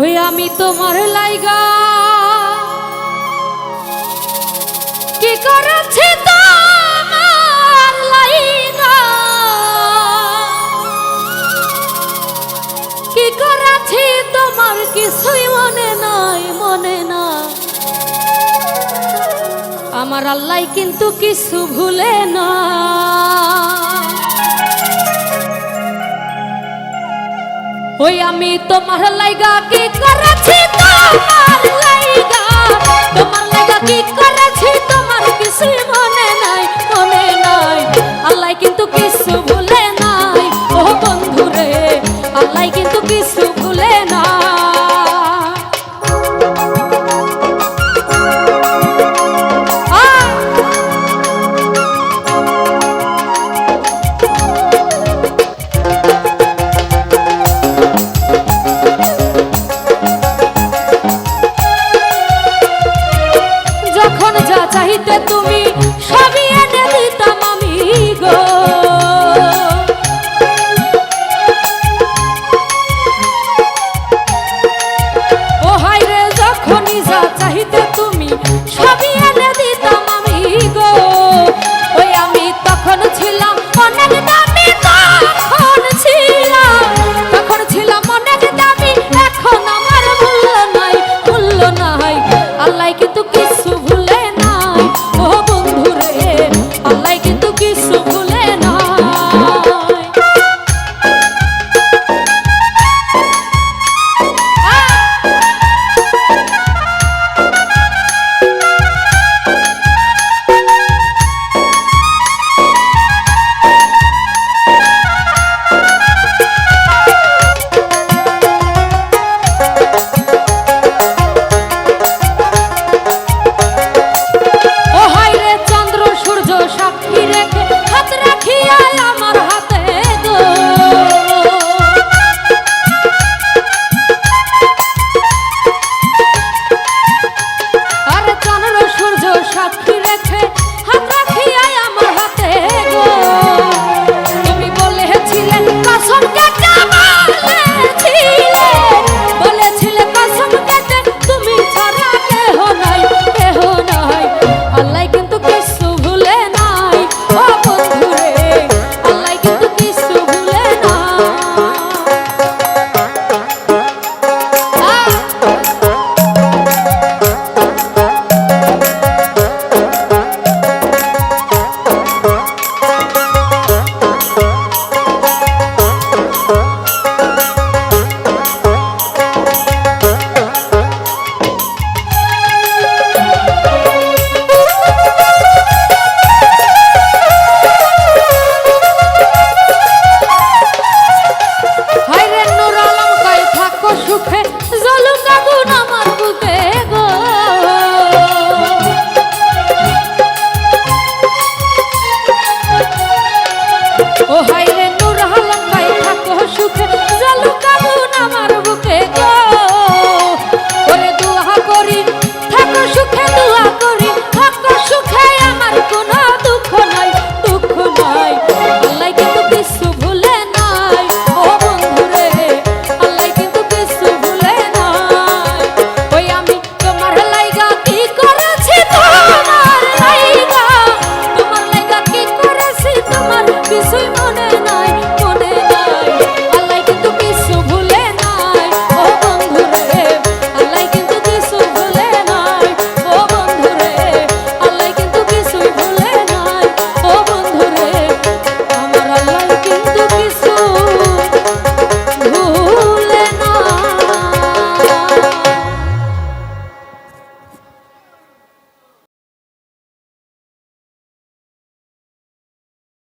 ওই আমি তোমার লাইগা। কি করেছি তোমার লাইগা? কি করেছি তোমার কিছুই মনে নাই, মনে না আমার আল্লাহ কিন্তু কিছু ভুলে না। ওই আমি তোমার লাইগা কি করেছি? তোমার লাইগা তোমার লাইগা কি করেছি? তোমার কিছু মনে নাই মনে নাই। আল্লাহ কিন্তু কিছু ভুলে নাই। ও বন্ধু রে আল্লাহ কিন্তু কিছু অনেক দামি তখন ছিলাম তখন ছিলাম অনেক দামি এখন কিন্তু কিছু ও হাই রে